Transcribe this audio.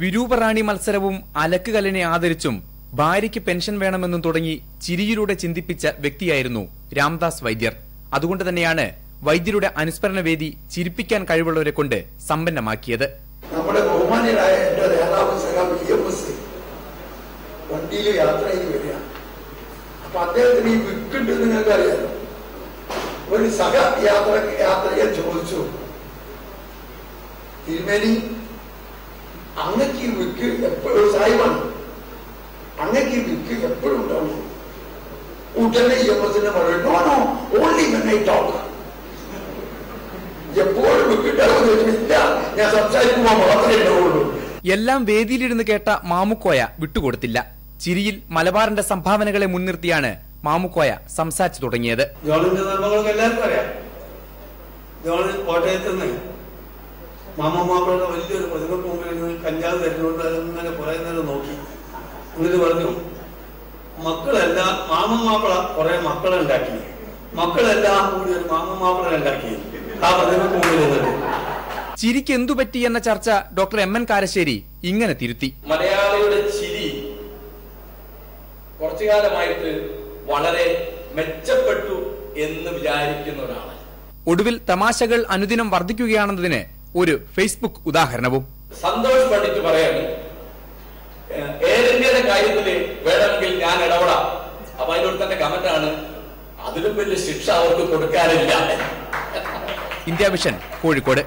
വിരൂപറാണി മത്സരവും അലക്കുകലിനെ ആദരിച്ചും ഭാര്യയ്ക്ക് പെൻഷൻ വേണമെന്നും തുടങ്ങി ചിരിയിലൂടെ ചിന്തിപ്പിച്ച വ്യക്തിയായിരുന്നു രാംദാസ് വൈദ്യർ. അതുകൊണ്ട് തന്നെയാണ് വൈദ്യരുടെ അനുസ്മരണ വേദി ചിരിപ്പിക്കാൻ കഴിവുള്ളവരെ കൊണ്ട് സമ്പന്നമാക്കിയത്. നമ്മുടെ ബഹുമാനിയായ എന്റെ സഖാ ഇ എം എസ്. വണ്ടിയിൽ യാത്ര ചെയ്ത് വരികയാണ് അപ്പൊ അദ്ദേഹത്തിന് ഈ വിട്ടുണ്ട് നിങ്ങൾക്ക് അറിയാലോ ഒരു സഹ യാത്ര യാത്രയെ ചോദിച്ചു. തിരുമേനി അങ്ങക്ക് ഈ വിക്ക് എപ്പോഴും സായിവാണ് അങ്ങക്ക് ഈ വിക്ക് എപ്പോഴും ഉണ്ടാവും. ഉടനെ എസിന്റെ മറുപടി no no only I talk എപ്പോഴും വിക്കിട്ടാവും ഇല്ല ഞാൻ സംസാരിക്കുമ്പോൾ മാത്രമേ ഉണ്ടാവുള്ളൂ എല്ലാം വേദിയിലിരുന്ന് കേട്ട മാമുക്കോയ വിട്ടുകൊടുത്തില്ല. ചിരിയിൽ മലബാറിന്റെ സംഭാവനകളെ മുൻനിർത്തിയാണ് മാമുക്കോയ സംസാരിച്ചു തുടങ്ങിയത്. ഗവൺമെന്റ് നിയമങ്ങളൊക്കെ എല്ലാവർക്കും അറിയാം. ഗവൺമെന്റ് കോട്ടയത്ത് നിന്ന് മാമമാപ്പിളുടെ വലിയൊരു പ്രതിമക്ക് മുമ്പിൽ നിന്ന് കഞ്ചാവ് തരുന്നുണ്ട് അതിങ്ങനെ കുറെ നേരം നോക്കി. എന്നിട്ട് പറഞ്ഞു മക്കളല്ല മാമമാപ്പിള കുറെ മക്കളെ ഉണ്ടാക്കി. മക്കളെല്ലാം കൂടി ഒരു മാമമാപ്പിള ഉണ്ടാക്കി. ആ പ്രതിമക്ക് മുമ്പിൽ നിന്നിട്ട് ചിരിക്ക് എന്തു പറ്റി എന്ന ചർച്ച ഡോക്ടർ എം എൻ കാരശ്ശേരി ഇങ്ങനെ തിരുത്തി. മലയാളിയുടെ ചിരി കുറച്ചു കാലമായിട്ട് വളരെ മെച്ചപ്പെട്ടു എന്ന് വിചാരിക്കുന്ന ഒരാളാണ് ഒടുവിൽ തമാശകൾ അനുദിനം വർദ്ധിക്കുകയാണെന്നതിന് ഒരു ഫേസ്ബുക്ക് ഉദാഹരണവും. സന്തോഷ് പണ്ഡിറ്റ് പറയാണ് എയർ ഇന്ത്യയുടെ കാര്യത്തിൽ വേണമെങ്കിൽ ഞാൻ ഇടപെടാം. അപ്പൊ അതിനോട് തന്നെ ആണ് അതിലും വലിയ ശിക്ഷ അവർക്ക് കൊടുക്കാനില്ല. India mission Kozhikode.